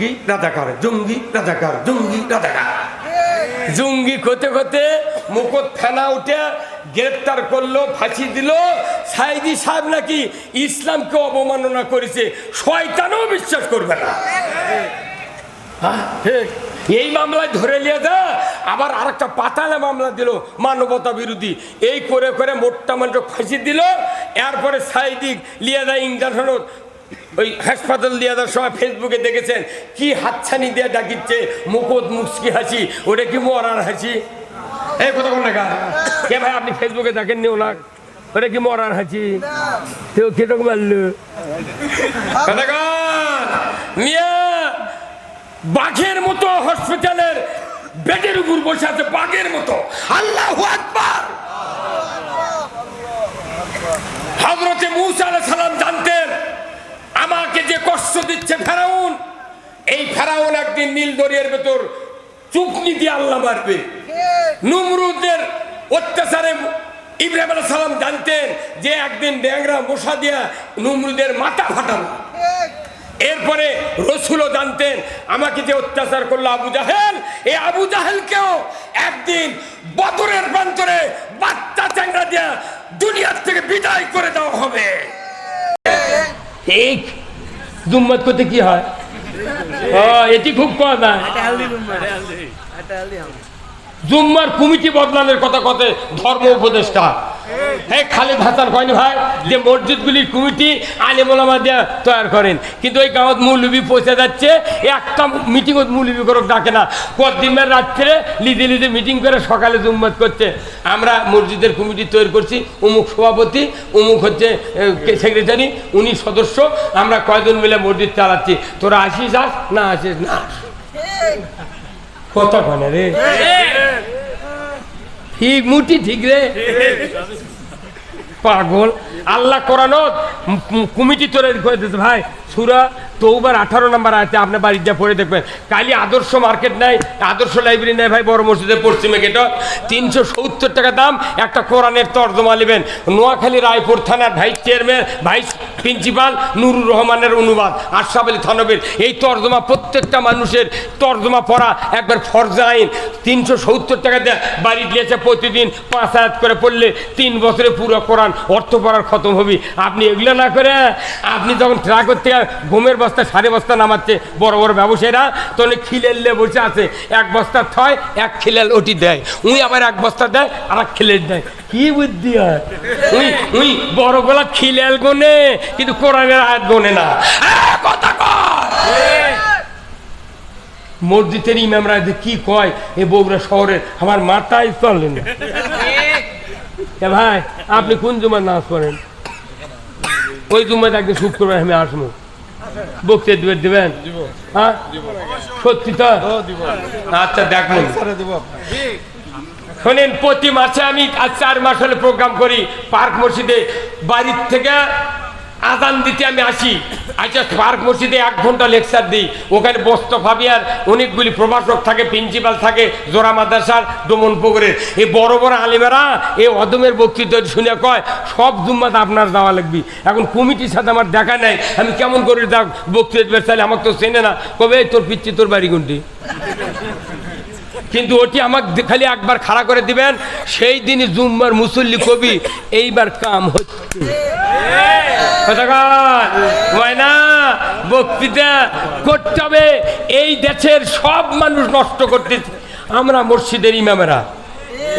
জঙ্গি রাজাকার জঙ্গি রাজাকার জঙ্গি রাজাকার। জঙ্গি করতে করতে মুকুট থানা উঠে গ্রেপ্তার করল ফাঁসি দিল। সাইদি সাহেব নাকি ইসলামকে অবমাননা করেছে শয়তানও বিশ্বাস করবে না। হ্যাঁ, এই মামলায় ধরে নিয়ে যা আবার আরেকটা পাতালে মামলা দিল মানবতা বিরোধী। এই করে করে মোট্টা মানুষ ফাঁসি দিল এরপরে সাইদিক লিয়ে যায় ইঞ্জেকশন ওই হাসপাতাল দিয়ে যাওয়ার সময় ফেসবুকে দেখেছেন, কি হাতছানি দিয়ে ডাকিচ্ছে মুখত মুচকি হাসি ওটা কি মরার হাসি? এই কোন? লেখা কে ভাই আপনি ফেসবুকে দেখেননি ওনার? ওটা কি মরার হাসি? কেউ কেটক মারলো মিয়া বাঘের মতো হসপিটালের বেডের উপর বসে আছে, বাঘের মতো। আল্লাহ আকবার! হজরতে মুসা আলাইহিস ফেরাউন একদিন নীল দরিয়ার ভেতর চুপনি দিয়ে আল্লাহ মারবে। নুমরুদের অত্যাচারে ইব্রাহিম আলাইহিস সালাম জানতেন যে একদিন ড্যাংরা মশা দিয়া নুমরুদের মাথা ফাটানো। এরপরে রসুলও জানতেন, আমাকে যে অত্যাচার করল আবু জাহেল এই আবু জাহেলকেও একদিন বদরের প্রান্তরে বাচ্চা চ্যাংরা দিয়া দুনিয়ার থেকে বিদায় করে দেওয়া হবে। ঠিক। জুম্মত করতে কি হয়? এটি খুব কথা জুম্মার কমিটি বদলানোর কথা কথে ধর্ম উপদেষ্টা। হ্যাঁ খালেদ হাসান কয়নি ভাই যে মসজিদগুলির কমিটি আলিমোলামা দিয়ে তৈরি করেন। কিন্তু ওই গাঁৱত মৌলবি পৌঁছে যাচ্ছে একটা মিটিংত মৌলবি করক ডাকে না। কদিনের রাত্রে লিদে লিদে মিটিং করে সকালে জুম্মত করছে। আমরা মসজিদের কমিটি তৈরি করছি অমুক সভাপতি অমুক হচ্ছে সেক্রেটারি উনি সদস্য আমরা কয়জন মিলে মসজিদ চালাচ্ছি। তোরা আসিস যাস না আসিস না কত কনে রে? ঠিক। মুটি ঠিক রে? পাগল। আল্লাহ কোরআন কমিটি তৈরি করে দিয়েছে। ভাই সুরা তৌবার আঠারো নাম্বার আছে আপনার বাড়ির যা পড়ে দেখবেন। কালি আদর্শ মার্কেট নাই আদর্শ লাইব্রেরি নেই ভাই বড় মসজিদের পশ্চিমে গেট। তিনশো সত্তর টাকা দাম একটা কোরআনের তর্জমা নেবেন। নোয়াখালী, রায়পুর থানার vice chairman, vice principal Nurur রহমানের অনুবাদ, আশরাফ আলী থানবের। এই তর্জমা প্রত্যেকটা মানুষের তর্জমা পড়া একবার ফরজা আইন। তিনশো সত্তর টাকা দিয়ে বাড়ি দিয়েছে প্রতিদিন, পাঁচ হাজার করে পড়লে তিন বছরে পুরো কোরআন অর্থ পড়ার খতম হবি। আপনি এগুলো না করে, আপনি যখন ট্রাকের থেকে ঘুমের বস্তা, সাড়ে বস্তা নামাচ্ছে। বড় বড় ব্যবসায়ীরা তখন খিলেলে বসে আছে। এক বস্তা থয়, এক খিলেল ওটি দেয়। উই আবার এক বস্তা দেয় আর এক খিলেল দেয়। কি বুদ্ধি হয়? উই উই বড় গোলা খিলেল গোনে, কিন্তু কোরআনের আয়াত গোনে না। কথা মসজিদের ইমামরা যে কি কয়, এ বগুড়া শহরের আমার মাথায় চলে না। ভাই, আপনি কোন জুমার নাচ করেন ওই জুমাতে একদিন শুক্রবার আমি আসব। বক্তৃতা দিবেন? দিবেন হ্যাঁ? সত্যি তো? আচ্ছা দেখুন শোনেন প্রতি মাসে আমি আজ চার মাস হলে প্রোগ্রাম করি পার্ক মসজিদে। বাড়ির থেকে আজান দিতে আমি আসি। আচ্ছা পার্ক মসজিদে এক ঘণ্টা লেকচার দিই। ওখানে বস্ত ফাবিয়ার অনেকগুলি প্রভাষক থাকে প্রিন্সিপাল থাকে, জোড়া মাদ্রাসার দমন পুকুরের এই বড় বড় আলিমেরা এই অদমের বক্তৃতা শুনে কয়, সব জুম্মাত আপনার যাওয়া লাগবে। এখন কমিটির সাথে আমার দেখা নেই। আমি কেমন করে বক্তৃতা তাহলে আমাকে তো চেনে না। কবে? তোর পিচ্ছি তোর বাড়ি কোনটি? কিন্তু ওটি আমাকে খালি একবার খাড়া করে দিবেন সেই দিনই জুম্মার মুসল্লি কবি এইবার কাম হচ্ছে। ময়না বক্তৃতা করতে হবে এই দেশের সব মানুষ নষ্ট করতে আমরা মসজিদের ইমামেরা।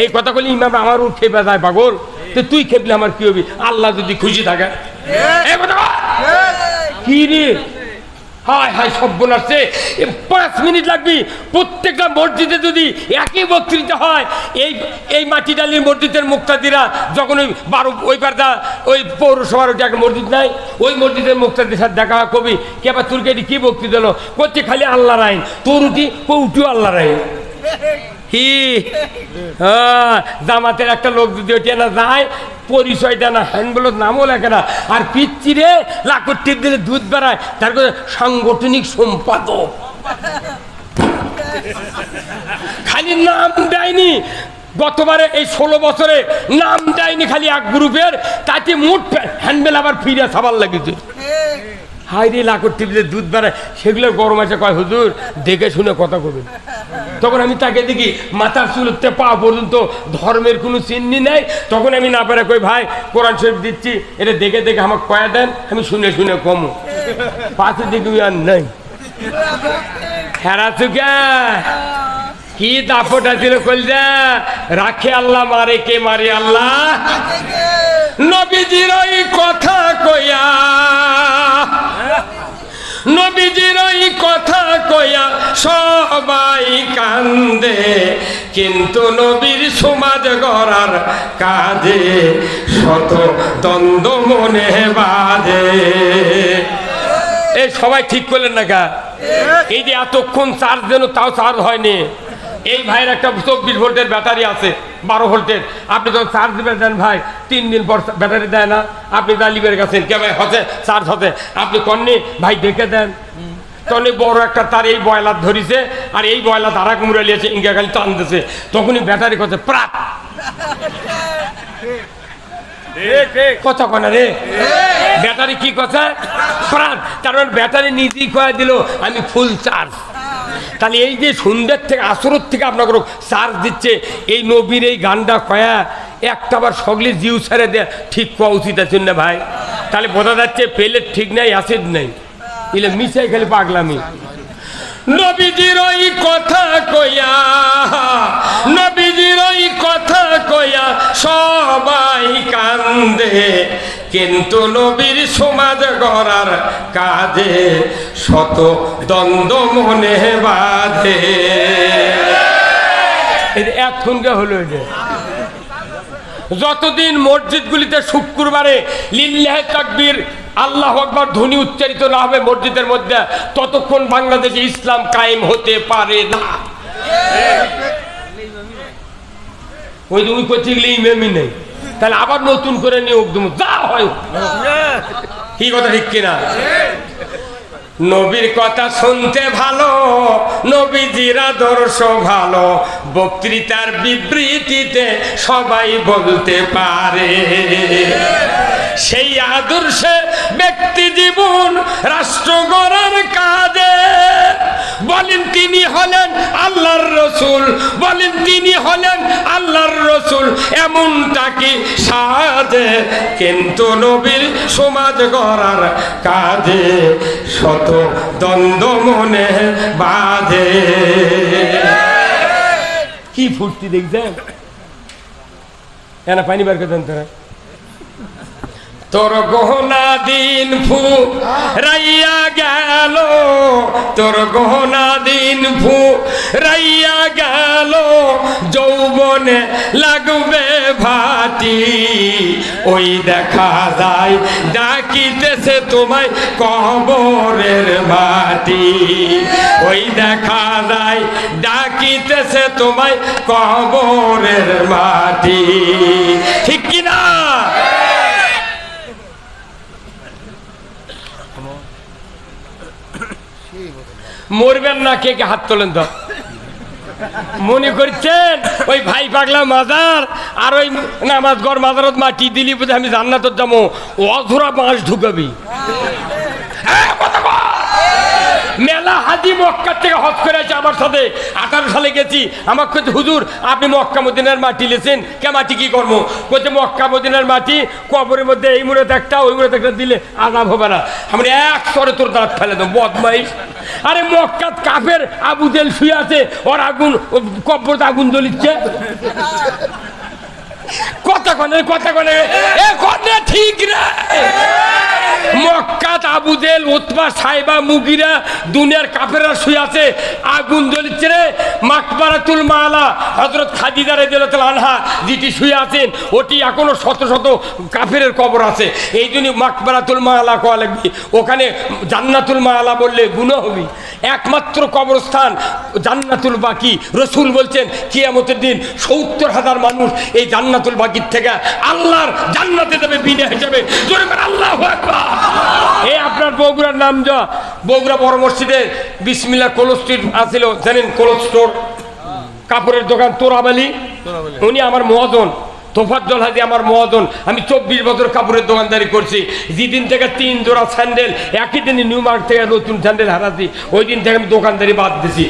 এই কথাগুলি ইমাম আমার উঠে বেজায় পাগল। তো তুই খেপলে আমার কি হবি? আল্লাহ যদি খুশি থাকে। এই! কি রে? হায় হায় সভ্যন আসছে পাঁচ মিনিট লাগবে। প্রত্যেকটা মসজিদে যদি একই বক্তৃতা হয়, এই এই মাটি ডালির মসজিদের মুক্তাদিরা যখন ওই বারো, ওই পারদা ওই পৌরসভার ওইটা একটা মসজিদ নাই, ওই মসজিদের মুক্তাদির সাথে দেখা কবি, কে আবার তোর কী বক্তৃতা দিল? করছে খালি আল্লাহর আইন। তোর উঠি উঠিও আল্লাহর আইন। হ্যাঁ, জামাতের একটা লোক যদি ওটি না যায় পরিচয় দেয় না হ্যান্ডগুলোর নামও লেখে না। আর পিচ্ছি রে দিলে দুধ বেড়ায় তার সাংগঠনিক সম্পাদক। খালি নাম দেয়নি। গতবারে এই ষোলো বছরে নাম দেয়নি খালি এক গ্রুপের তাতে মুঠ হ্যান্ডবেল আবার ফিরে সাবার লাগিয়েছে হাই রে লাকড় টিপলে দুধ বেড়ায়, সেগুলো গরম আছে, কয়, হুজুর, দেখে শুনে কথা কবেন তখন আমি তাকে দেখি, মাথার চুলতে পা পর্যন্ত ধর্মের কোনো চিহ্নি নেই। তখন আমি না পারে কই, ভাই, কোরআন শরীফ দিচ্ছি, এটা দেখে দেখে আমাকে কয়া দেন, আমি শুনে শুনে কমো। পাশে দেখি আর নেই। হেরা চুকা, কি দাপটা ছিল কলজা রাখে আল্লাহ, মারে কে মারে আল্লাহ? নবীজির কথা কইয়া সবাই কান্দে, কিন্তু নবীর সমাজ গড়ার কাজে শত দ্বন্দ্ব মনে বাজে এই সবাই ঠিক করলেন না কা এই যে এতক্ষণ চার্জ দেন তাও চার্জ হয়নি। এই ভাইয়ের একটা চব্বিশ ভোল্টের ব্যাটারি আছে, বারো ভোল্টের। আপনি যখন চার্জ দেন ভাই, তিন দিন পর ব্যাটারি দেয় না। আপনি দালিবের গেছেন কে ভাই হচ্ছে চার্জ হতে। আপনি কননি? ভাই দেখে দেন। তখন বড় একটা তার এই বয়লার ধরিছে, আর এই বয়লা তারা কুমড়ালিয়েছে ইঙ্গা খালি টানতেছে। তখনই ব্যাটারি করছে প্রাক কথা কনা রে? ব্যাটারি কি কথা কারণ ব্যাটারি নিজেই আমি ফুল চার্জ তাহলে এই যে থেকে থেকে চার্জ দিচ্ছে, এই নবীর এই কয়া সগলি জিউ ছেড়ে দেয়া ঠিক কয়া উচিত আছে না ভাই? তাহলে বোঝা যাচ্ছে পেলের ঠিক নাই অ্যাসিড নেই। এলে মিশাই খালি পাগলামি। নবীজির ওই কথা কইয়া, নবীজির ওই কথা কইয়া সবাই কান্দে। কিন্তু নবীর সমাজ গড়ার কাজে শত দ্বন্দ্ব মনে বাঁধে। এতক্ষণকে হলো এটা যতদিন মসজিদগুলিতে শুক্রবারে লিল্লাহ তাকবীর আল্লাহ আকবর ধ্বনি উচ্চারিত না হবে মসজিদের মধ্যে, ততক্ষণ বাংলাদেশে ইসলাম কায়েম হতে পারে না। ওই যে ওই করতে গেলে নেই। তাহলে আবার নতুন করে নিয়ে একদম যা হয়। কি কথা, ঠিক কিনা? নবীর কথা শুনতে ভালো, নবীজির আদর্শ ভালো, বক্তৃতার বিবৃতিতে সবাই বলতে পারে। সেই আদর্শে ব্যক্তি জীবন রাষ্ট্র গড়ার কাজে। বলেন তিনি হলেন আল্লাহর রসুল, বলেন তিনি হলেন আল্লাহর রসুল। এমনটা কি সাজে? কিন্তু নবীর সমাজ গড়ার কাজে শত দ্বন্দ্ব মনে বাঁধে। কি ফুর্তি দেখছেন? এনা পানি বার করতেন তোরা। তোর গহনা দিন ফু রাইয়া গেল। তোর গহনা দিন ফু রাইয়া গেল। যৌবনে লাগবে ভাটি, ওই দেখা যায়, ডাকিতেছে তোমায় কবরের মাটি। ওই দেখা যায়, ডাকিতেছে তোমায় কবরের মাটি। ঠিক কিনা? মরবেন না, কে কে হাত তোলেন তো মনে করছেন? ওই ভাই পাগলা মাজার আর ওই নামাজ গড় মাজারত মাটি দিলি বুঝে আমি জান্নাত যাব অধুরা বাঁশ ঢুকাবি। হ্যাঁ। মেলা হাজি মক্কা থেকে হজ করে আছে আমার সাথে আঠারো সালে গেছি। আমার কইছে, হুজুর, আপনি মক্কা মদিনার মাটি লেছেন, কে মাটি কি করব? কইছে, মক্কা মদিনার মাটি কবরের মধ্যে এই মুহূর্তে একটা, ওই মুহূর্তে একটা দিলে আজাব হবে না। আমরা এক সরে তোর দাঁত ফেলে দেবো, বদমাইশ। আরে মক্কাত কাফের আবু জেল শুয়ে আছে, ওর আগুন কব্বরতে আগুন জ্বলিচ্ছে। কথা কনে কথা কনে। এ কনে ঠিক রে। মক্কাত আবুদেল উতবা, সাইবা, মুগিরা দুনিয়ার কাফেরা শুয়ে আছে, আগুন জ্বলিচ্ছে রে। মাকবারাতুল মালা হজরত খাদিজা রেদিয়াল্লাহু আনহা যেটি শুয়ে আছেন, ওটি এখনও শত শত কাফেরের কবর আছে। এই জন্য মাকবারাতুল মালা কোয়া লাগবে। ওখানে জান্নাতুল মালা বললে গুণ হবে। একমাত্র কবরস্থান জান্নাতুল বাকি। রসুল বলছেন, কিয়ামতের দিন সত্তর হাজার মানুষ এই জান্নাতুল বাকির থেকে আল্লাহর জান্নাতে দেবে বিনে হিসেবে। জোরে করে আল্লাহ এই আপনার বগুড়ার নাম যা। বগুড়া বড় মসজিদে বিসমিল্লা কোল স্ট্রিট আছিল, জানেন কোল স্টোর? কাপড়ের দোকান তোরাবালি উনি আমার মহাজন, তোফাজ্জল হাজি আমার মহাজন। আমি চব্বিশ বছর কাপড়ের দোকানদারি করছি। যেদিন থেকে তিন জোড়া স্যান্ডেল, একই দিনে নিউ মার্কেট থেকে নতুন স্যান্ডেল হারাছি ওই দিন থেকে আমি দোকানদারি বাদ দিছি।